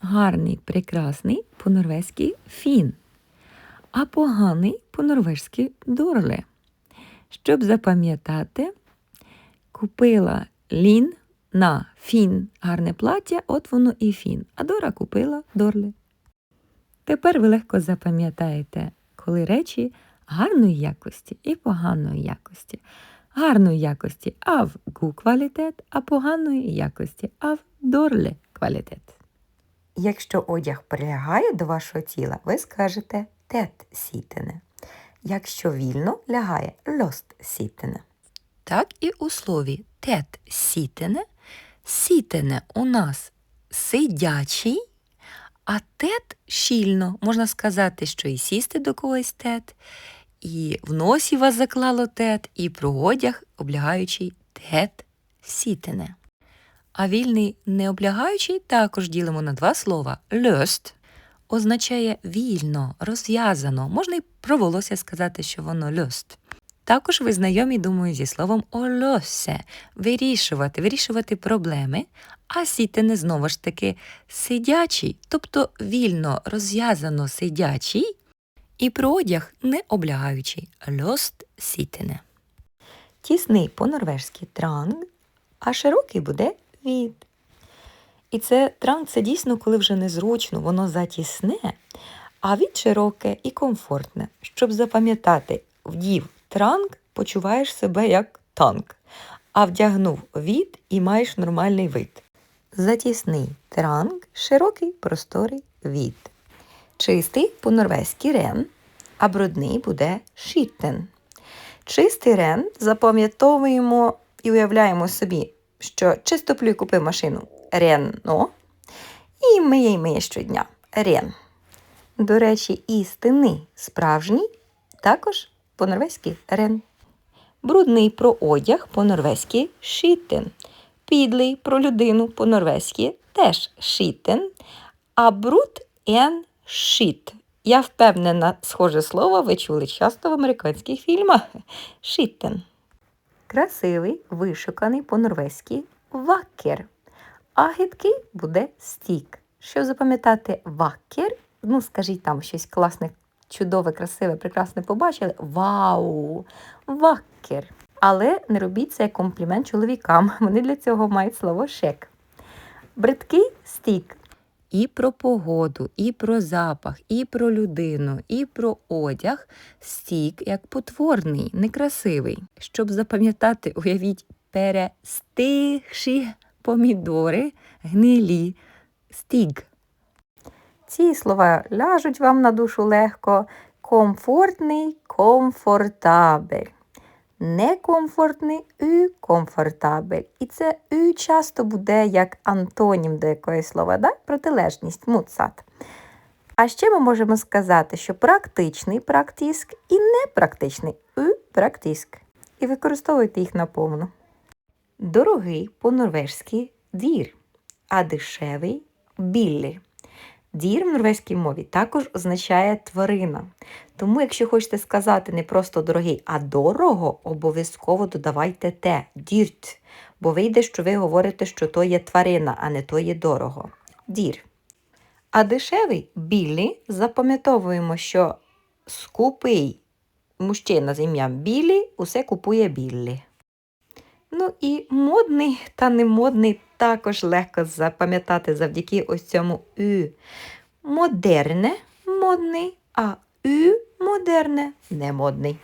Гарний, прекрасний по-норвезьки фін, а поганий по-норвезьки дорле. Щоб запам'ятати, купила лін на фін гарне плаття, от воно і фін, а Дора купила дорле. Тепер ви легко запам'ятаєте, коли речі гарної якості і поганої якості. Гарної якості ав гу квалітет, а поганої якості ав дорле квалітет. Якщо одяг прилягає до вашого тіла, ви скажете тет сітене. Якщо вільно лягає льост сітене. Так і у слові тет сітене. Сітене у нас сидячий, а тет щільно. Можна сказати, що і сісти до когось тет, і в носі вас заклало тет, і про одяг облягаючий тет сітене. А вільний необлягаючий також ділимо на два слова. Löst означає вільно, розв'язано. Можна й про волосся сказати, що воно löst. Також ви знайомі, думаю, зі словом олосе вирішувати, вирішувати проблеми, а сітене знову ж таки сидячий, тобто вільно, розв'язано сидячий, і про одяг не облягаючий льост сітене. Тісний по-норвежськи транг, а широкий буде від. І це транг це дійсно, коли вже незручно, воно затісне, а від широке і комфортне. Щоб запам'ятати, вдів транг, почуваєш себе як танк, а вдягнув від і маєш нормальний вид. Затісний транг, широкий просторий від. Чистий по-норвезьки рен, а брудний буде шіттен. Чистий рен запам'ятовуємо і уявляємо собі, що чистоплюй купив машину ренно і миє й миє щодня рен. До речі, істинний справжній також по-норвезьки рен. Брудний про одяг по-норвезьки шітен. Підлий про людину по-норвезьки теж шітен. А бруд ен шіт. Я впевнена, схоже слово ви чули часто в американських фільмах. Шіттен. Красивий, вишуканий по-норвезьки вакер. А гидкий буде стік. Щоб запам'ятати вакер, ну скажіть там щось класне, чудове, красиве, прекрасне побачили. Вау! Вакер. Але не робіть це як комплімент чоловікам. Вони для цього мають слово шек. Бридкий стік. І про погоду, і про запах, і про людину, і про одяг стік як потворний, некрасивий. Щоб запам'ятати, уявіть перестигші помідори, гнилі, стіг. Ці слова ляжуть вам на душу легко. Комфортний, комфортабель. Некомфортний ю комфортабель. І це ю часто буде як антонім до якоїсь слова, да? протилежність, муцат. А ще ми можемо сказати, що практичний практиск і непрактичний ю практиск. І використовуйте їх наповну. Дорогий по-норвежськи дір, а дешевий біллі. Дір в норвезькій мові також означає тварина. Тому, якщо хочете сказати не просто дорогий, а дорого, обов'язково додавайте те дірт, бо вийде, що ви говорите, що то є тварина, а не то є дорого. Дір. А дешевий білі запам'ятовуємо, що скупий мужчина з ім'ям Білі усе купує біллі. Ну і модний та немодний також легко запам'ятати завдяки ось цьому ю. Модерне модний, а ю модерне немодний.